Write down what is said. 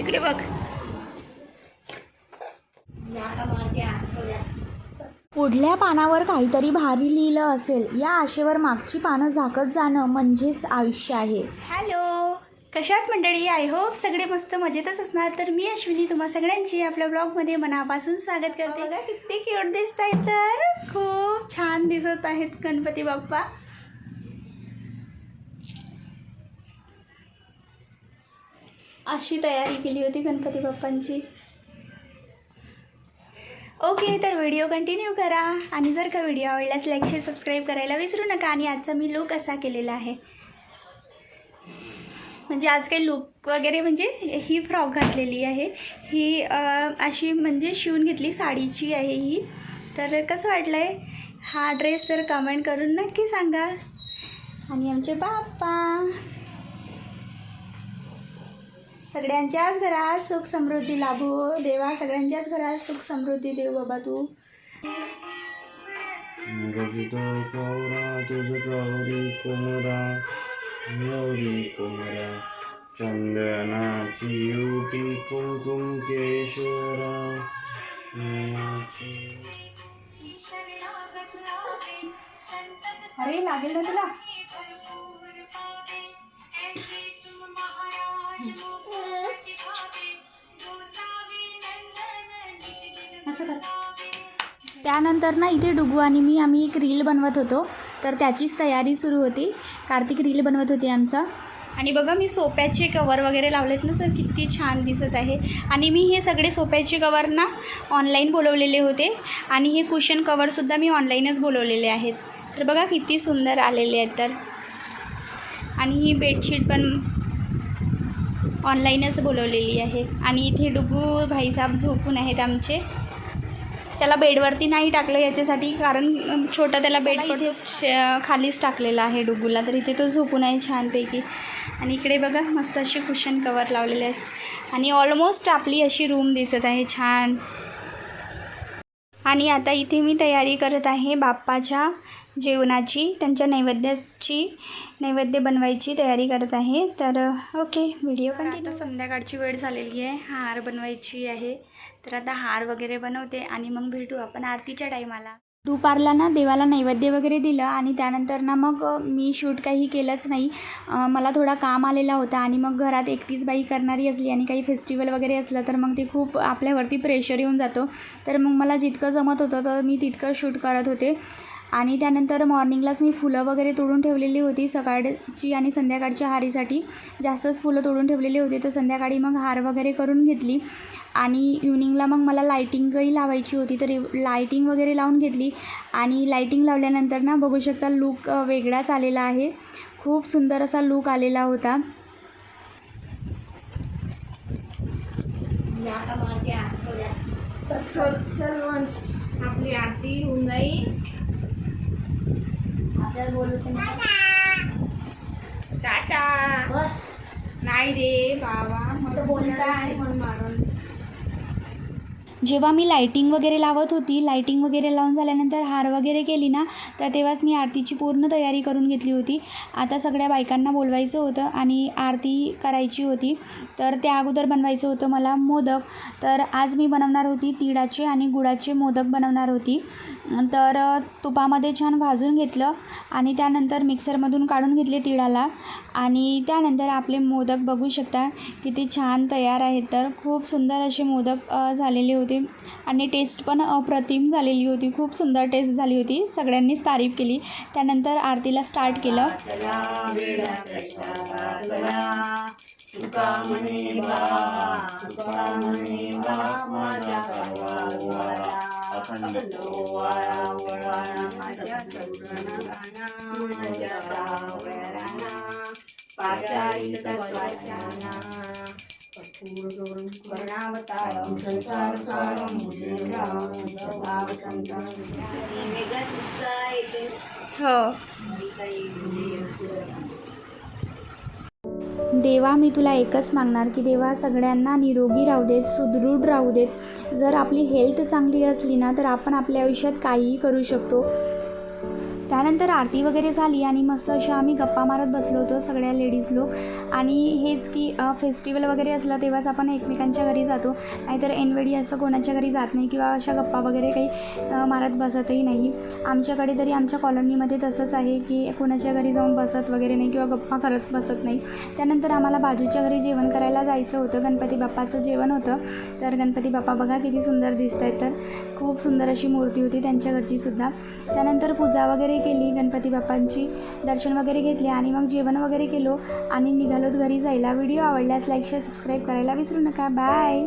इकडे बघ. पुढल्या पानावर काहीतरी भारी लिहिलं असेल. या आशेवर मागची पानं झाकत जाणं म्हणजेच आयुष्य आहे. हॅलो कशात मंडळी? आय होप सगळे मस्त मजेतच असणार. तर मी अश्विनी तुम्हा सगळ्यांची आपल्या ब्लॉगमध्ये मनापासून स्वागत करते. बघा किती क्यूट दिसत आहेत तर. खूप छान दिसत आहेत गणपती बाप्पा. अशी तयारी केली होती गणपती बाप्पांची. ओके तर व्हिडिओ कंटिन्यू करा. आणि जर का व्हिडिओ आवडल्यास लाईक शेअर सबस्क्राईब करायला विसरू नका. आणि आजचा मी लुक असा केलेला आहे. म्हणजे आज काही लुक वगैरे म्हणजे ही फ्रॉक घातलेली आहे. ही अशी म्हणजे शिवून घेतली साडीची आहे ही. तर कसं वाटलं आहे हा ड्रेस तर कमेंट करून नक्की सांगा. आणि आमचे बाप्पा. सगळ्यांच्याच घरात सुख समृद्धी लाभो. देवा सगळ्यांच्याच घरात सुख समृद्धी देव बाबा तू. चंदनाची युटी अरे लागेल ना तुला? असं कर. त्यानंतर ना इथे डुगू आणि मी आम्ही एक रील बनवत होतो. तर त्याचीच तयारी सुरू होती. कार्तिक रील बनवत होती आमचा. आणि बघा मी सोप्याचे कवर वगैरे लावलेत ना तर किती छान दिसत आहे. आणि मी हे सगळे सोप्याचे कवर ना ऑनलाईन बोलवलेले होते. आणि हे कुशन कवरसुद्धा मी ऑनलाईनच बोलवलेले आहेत. तर बघा किती सुंदर आलेले आहेत तर. आणि ही बेडशीट पण ऑनलाईनच बोलवलेली आहे. आणि इथे डुगू भाईसाहेब झोपून आहेत आमचे. त्याला बेडवरती नाही टाकलं याच्यासाठी कारण छोटा त्याला बेड खालीच टाकलेला आहे डुगूला तर इथे तो झोपून आहे छानपैकी. आणि इकडे बघा मस्त असे कुशन कवर लावलेले आहेत. आणि ऑलमोस्ट आपली अशी रूम दिसत आहे छान. आणि आता इथे मी तयारी करत आहे बाप्पाच्या जेवणाची त्यांच्या नैवेद्याची नैवेद्य बनवायची तयारी करत आहे. तर ओके व्हिडिओ कंटिन्यू. संध्याकाळची वेळ झालेली आहे. हार बनवायची आहे. तर आता हार वगैरे बनवते आणि मग भेटू आपण आरतीच्या टाईमाला. दुपारला ना देवाला नैवेद्य वगैरे दिलं आणि त्यानंतर ना मग मी शूट काही केलंच नाही. मला थोडा काम आलेला होता आणि मग घरात एकटीच बाई करणारी असली आणि काही फेस्टिवल वगैरे असलं तर मग ते खूप आपल्यावरती प्रेशर येऊन जातो. तर मग मला जितकं जमत होतं तर मी तितकं शूट करत होते. आणि त्यानंतर मॉर्निंगलाच मी फुलं वगैरे तोडून ठेवलेली होती सकाळची आणि संध्याकाळच्या हारीसाठी. जास्तच फुलं तोडून ठेवलेली होती तर संध्याकाळी मग हार वगैरे करून घेतली. आणि इव्हनिंगला मग मला लायटिंगही लावायची होती तर लायटिंग वगैरे लावून घेतली. आणि लायटिंग लावल्यानंतर ना बघू शकता लूक वेगळाच आलेला आहे. खूप सुंदर असा लूक आलेला होता. चल चल आपली आरती होऊन जाईल. आपल्याला बोलवते टाटा. बस. नाही रे बाबा मला बोलता आहे मन मारून जेव्हा मी लायटिंग वगैरे लावत होती लायटिंग वगैरे लावून झाल्यानंतर हार वगैरे केली ना तर तेव्हाच मी आरतीची पूर्ण तयारी करून घेतली होती. आता सगळ्या बायकांना बोलवायचं होतं आणि आरती करायची होती. तर त्या अगोदर बनवायचं होतं मला मोदक. तर आज मी बनवणार होती तिळाचे आणि गुळाचे मोदक बनवणार होती. तर तुपामध्ये छान भाजून घेतलं आणि त्यानंतर मिक्सरमधून काढून घेतले तिळाला. आणि त्यानंतर आपले मोदक बघू शकता किती छान तयार आहेत. तर खूप सुंदर असे मोदक झालेले होते. आणि टेस्ट पण अप्रतिम झालेली होती. खूप सुंदर टेस्ट झाली होती. सगळ्यांनीच तारीफ केली. त्यानंतर आरतीला स्टार्ट केलं. वेगळाच उत्साह येते हो. काही म्हणजे देवा मी तुला एकच मागणार की देवा सगळ्यांना निरोगी राहू देत सुदृढ राहू देत. जर आपली हेल्थ चांगली असली ना तर आपण आपल्या आयुष्यात काहीही करू शकतो. त्यानंतर आरती वगैरे झाली आणि मस्त अशा आम्ही गप्पा मारत बसलो होतो सगळ्या लेडीज लोक. आणि हेच की फेस्टिवल वगैरे असलं तेव्हाच आपण एकमेकांच्या घरी जातो. नाहीतर एनवेडी असं कोणाच्या घरी जात नाही किंवा अशा गप्पा वगैरे काही मारत बसतही नाही. आमच्याकडे तरी आमच्या कॉलनीमध्ये तसंच आहे की कोणाच्या घरी जाऊन बसत वगैरे नाही किंवा गप्पा करत बसत नाही. त्यानंतर आम्हाला बाजूच्या घरी जेवण करायला जायचं होतं. गणपती बाप्पाचं जेवण होतं. तर गणपती बाप्पा बघा किती सुंदर दिसत आहेत तर खूप सुंदर अशी मूर्ती होती त्यांच्या घरची सुद्धा. त्यानंतर पूजा वगैरे केली गणपती बाप्पांची दर्शन वगैरे घेतले आणि मग जेवण वगैरे केलो आणि निघालोत घरी जायला. व्हिडिओ आवडल्यास लाईक शेअर सबस्क्राईब करायला विसरू नका. बाय